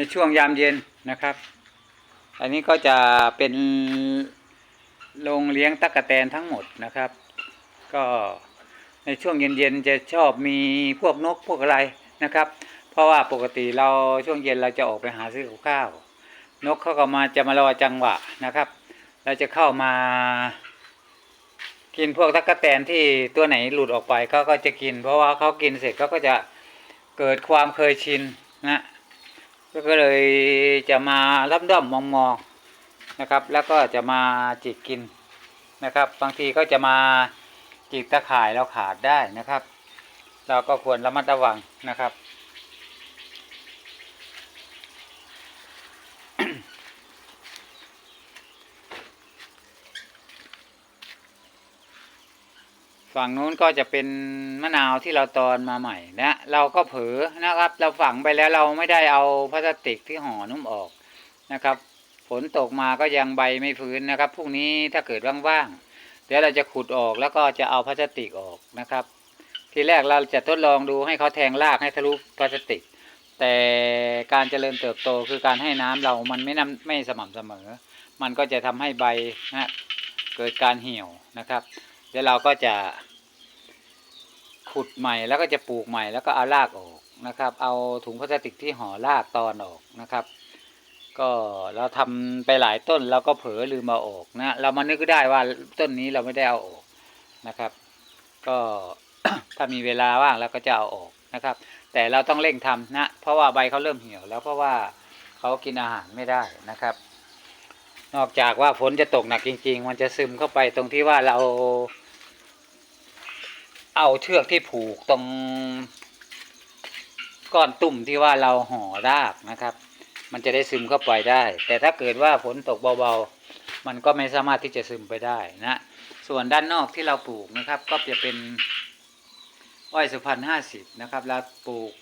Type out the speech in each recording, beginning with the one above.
ในช่วงยามเย็นนะครับ อันนี้ก็จะเป็นโรงเลี้ยงตั๊กแตนทั้งหมดนะครับ ก็ในช่วงเย็นๆจะชอบมีพวกนกพวกอะไรนะครับ เพราะว่าปกติเราช่วงเย็นเราจะออกไปหาซื้อกับข้าวนกเขาก็มาจะมารอจังหวะนะครับ เราจะเข้ามา กินพวกตั๊กแตนที่ตัวไหนหลุดออกไปเขาก็จะกิน เพราะว่าเขากินเสร็จเขาก็จะเกิดความเคยชินนะ ก็เลยจะมารับด้อมมองมองๆนะครับ แล้วก็จะมาจิกกินนะครับ บางทีก็จะมาจิกตะข่ายเราขาดได้นะครับ เราก็ควรระมัดระวังนะครับ ฝั่งนู้นก็จะเป็นมะนาวที่เราตอนมาใหม่นะเราก็เผลอนะครับ เราฝังไปแล้วเราไม่ได้เอาพลาสติกที่ห่อนุ่มออกนะครับฝนตกมาก็ยังใบไม่ฟื้นนะครับพรุ่งนี้ถ้าเกิดว่างๆเดี๋ยวเราจะขุดออกแล้วก็จะเอาพลาสติกออกนะครับ ทีแรกเราจะทดลองดูให้เขาแทงรากให้ทะลุพลาสติก แต่การเจริญเติบโตคือการให้น้ำเรามันไม่นำไม่สม่ำเสมอ มันก็จะทำให้ใบนะเกิดการเหี่ยวนะครับ เดี๋ยวเราก็จะขุดใหม่แล้วก็จะปลูกใหม่แล้วก็เอารากออกนะครับ เอาถุงพลาสติกที่ห่อรากตอนออกนะครับ ก็เราทำไปหลายต้นเราก็เผลอลืมเอาออกนะเรามานึกได้ว่าต้นนี้เราไม่ได้เอาออกนะครับ ก็ถ้ามีเวลาว่างเราก็จะเอาออกนะครับ แต่เราต้องเร่งทำนะ เพราะว่าใบเขาเริ่มเหี่ยว แล้วเพราะว่าเขากินอาหารไม่ได้นะครับ นอกจากว่าฝนจะตกหนักจริง ๆ มันจะซึมเข้าไปตรงที่ว่าเรา เอาเชือกที่ผูกตรงก้อนตุ่มที่ว่าเราห่อรากนะครับ มันจะได้ซึมเข้าไปได้ แต่ถ้าเกิดว่าฝนตกเบาๆ มันก็ไม่สามารถที่จะซึมไปได้นะ ส่วนด้านนอกที่เราปลูกนะครับ ก็จะเป็นอ้อยสุพรรณห้าสิบนะครับเราปลูก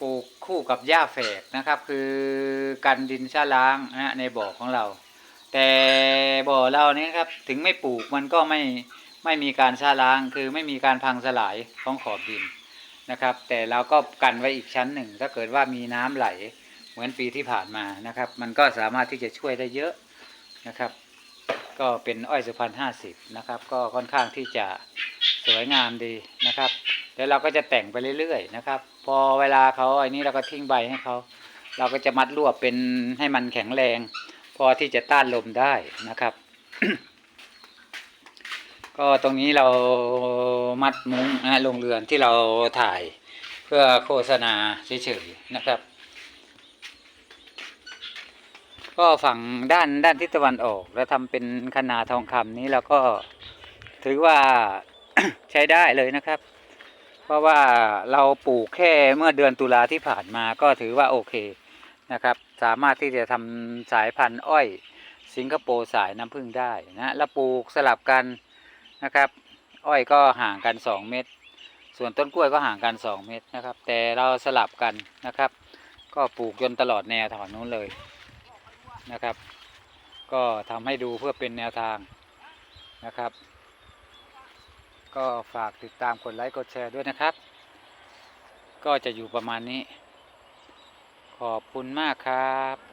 ปลูกคู่กับหญ้าแฝกนะครับ คือกันดินชะล้างนะในบ่อของเรา แต่บ่อเรานี้ครับ ถึงไม่ปลูกมันก็ไม่ ไม่มีการชะล้างคือไม่มีการพังสลายของขอบดินนะครับ แต่เราก็กันไว้อีกชั้นหนึ่ง ถ้าเกิดว่ามีน้ำไหลเหมือนปีที่ผ่านมานะครับ มันก็สามารถที่จะช่วยได้เยอะนะครับ ก็เป็นอ้อยสุพรรณห้าสิบนะครับ ก็ค่อนข้างที่จะสวยงามดีนะครับแล้วเราก็จะแต่งไปเรื่อยๆนะครับ พอเวลาเขาไอ้นี้เราก็ทิ้งใบให้เขาเราก็จะมัดรวบเป็นให้มันแข็งแรง พอที่จะต้านลมได้นะครับ ก็ตรงนี้เรามัดมุ้งนะโรงเรือนที่เราถ่ายเพื่อโฆษณาเฉยๆนะครับ ก็ฝั่งด้านด้านทิศตะวันออก แล้วทำเป็นคนาทองคำนี้เราก็ถือว่าใช้ได้เลยนะครับ เพราะว่าเราปลูกแค่เมื่อเดือนตุลาที่ผ่านมาก็ถือว่าโอเคนะครับ สามารถที่จะทำสายพันธุ์อ้อย สิงคโปร์สายน้ำผึ้งได้นะแล้วปลูกสลับกัน นะครับ อ้อยก็ห่างกัน 2 เมตร ส่วนต้นกล้วยก็ห่างกัน 2 เมตรนะครับ แต่เราสลับกันนะครับ ก็ปลูกจนตลอดแนวถอนนู้นเลยนะครับ ก็ทำให้ดูเพื่อเป็นแนวทางนะครับ ก็ฝากติดตามกดไลค์กดแชร์ด้วยนะครับ ก็จะอยู่ประมาณนี้ ขอบคุณมากครับ